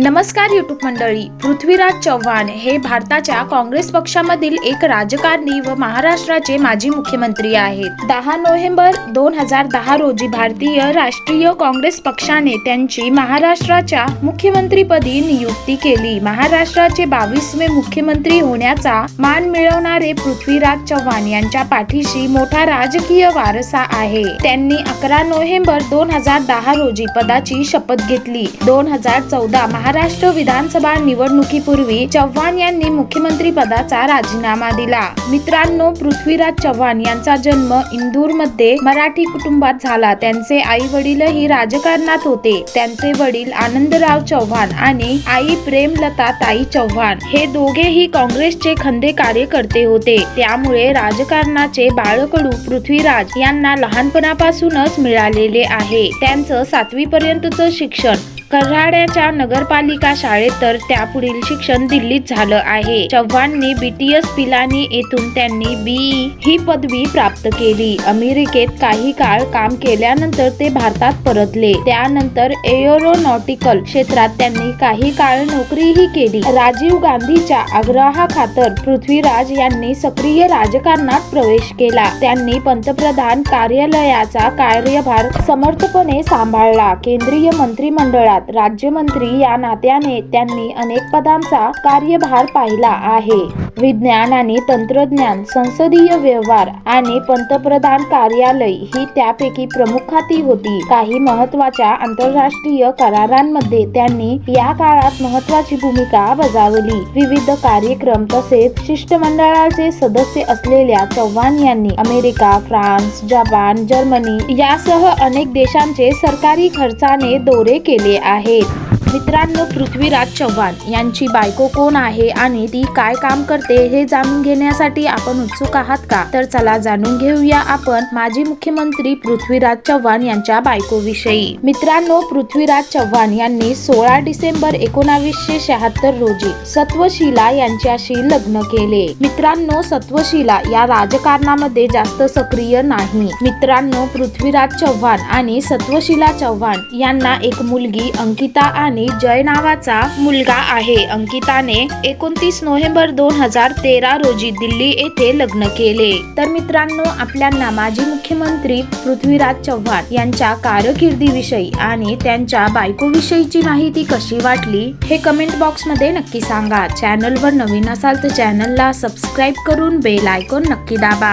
नमस्कार युट्यूब मंडळी. पृथ्वीराज चव्हाण हे भारताच्या काँग्रेस पक्षामधील एक राजकारणी व महाराष्ट्राचे माजी मुख्यमंत्री आहेत. दहा नोव्हेंबर दोन हजार दहा रोजी भारतीय राष्ट्रीय काँग्रेस पक्षाने त्यांची महाराष्ट्राच्या मुख्यमंत्रीपदी नियुक्ती केली. महाराष्ट्राचे बावीसवे मुख्यमंत्री होण्याचा मान मिळवणारे पृथ्वीराज चव्हाण यांच्या पाठीशी मोठा राजकीय वारसा आहे. त्यांनी अकरा नोव्हेंबर दोन हजार दहा रोजी पदाची शपथ घेतली. दोन हजार चौदा महाराष्ट्र विधानसभा निवडणुकीपूर्वी चव्हाण यांनी मुख्यमंत्री पदाचा राजीनामा दिला. मित्रांनो पृथ्वीराज चव्हाण यांचा जन्म इंदूरमध्ये मराठी कुटुंबात झाला. त्यांचे आई वडीलही राजकारणात होते. त्यांचे वडील आनंदराव चव्हाण आणि आई प्रेमलता ताई चव्हाण. हे दोघेही काँग्रेसचे खंदे कार्यकर्ते होते. त्यामुळे राजकारणाचे बाळकडू पृथ्वीराज यांना लहानपणापासूनच मिळालेले आहे. त्यांचं सातवी पर्यंतचं शिक्षण कऱ्हाड्याच्या नगरपालिका शाळेत तर त्यापुढील शिक्षण दिल्लीत झालं आहे. चव्हाणने बीटीएस पिलानी येथून त्यांनी बीई ही पदवी प्राप्त केली. अमेरिकेत काही काळ काम केल्यानंतर ते भारतात परतले. त्यानंतर एरोनॉटिकल क्षेत्रात त्यांनी काही काळ नोकरीही केली. राजीव गांधीच्या आग्रहाखातर पृथ्वीराज यांनी सक्रिय राजकारणात प्रवेश केला. त्यांनी पंतप्रधान कार्यालयाचा कार्यभार समर्थपणे सांभाळला. केंद्रीय मंत्रिमंडळात राज्यमंत्री या नात्याने त्यांनी अनेक पदांचा कार्यभार पाहिला आहे. विज्ञान आणि तंत्रज्ञान संसदीय व्यवहार आणि पंतप्रधान कार्यालय ही त्यापैकी प्रमुख खाती होती. काही महत्त्वाच्या आंतरराष्ट्रीय करारांमध्ये त्यांनी या काळात महत्वाची भूमिका बजावली. विविध कार्यक्रम तसेच शिष्टमंडळाचे सदस्य असलेल्या चव्हाण यांनी अमेरिका फ्रान्स जपान जर्मनी यासह अनेक देशांचे सरकारी खर्चाने दौरे केले आहेत मित्रांनो पृथ्वीराज चव्हाण यांची बायको कोण आहे आणि ती काय काम करते हे जाणून घेण्यासाठी आपण उत्सुक आहात का? तर चला जाणून घेऊया आपण माजी मुख्यमंत्री पृथ्वीराज चव्हाण यांच्या बायकोविषयी. मित्रांनो पृथ्वीराज चव्हाण यांनी सोळा डिसेंबर एकोणावीसशे शहात्तर रोजी सत्वशिला यांच्याशी लग्न केले. मित्रांनो सत्वशिला या राजकारणामध्ये जास्त सक्रिय नाही. मित्रांनो पृथ्वीराज चव्हाण आणि सत्वशिला चव्हाण यांना एक मुलगी अंकिता आणि जय नावाचा मुलगा आहे. अंकिताने एकोणतीस नोव्हेंबर दोन हजार तेरा रोजी दिल्ली येथे लग्न केले. तर मित्रांनो आपल्यांना माजी मुख्यमंत्री पृथ्वीराज चव्हाण यांच्या कारकिर्दीविषयी आणि त्यांच्या बायकोविषयीची माहिती कशी वाटली हे कमेंट बॉक्समध्ये नक्की सांगा. चॅनलवर नवीन असाल तर चॅनलला सबस्क्राईब करून बेल आयकॉन नक्की दाबा.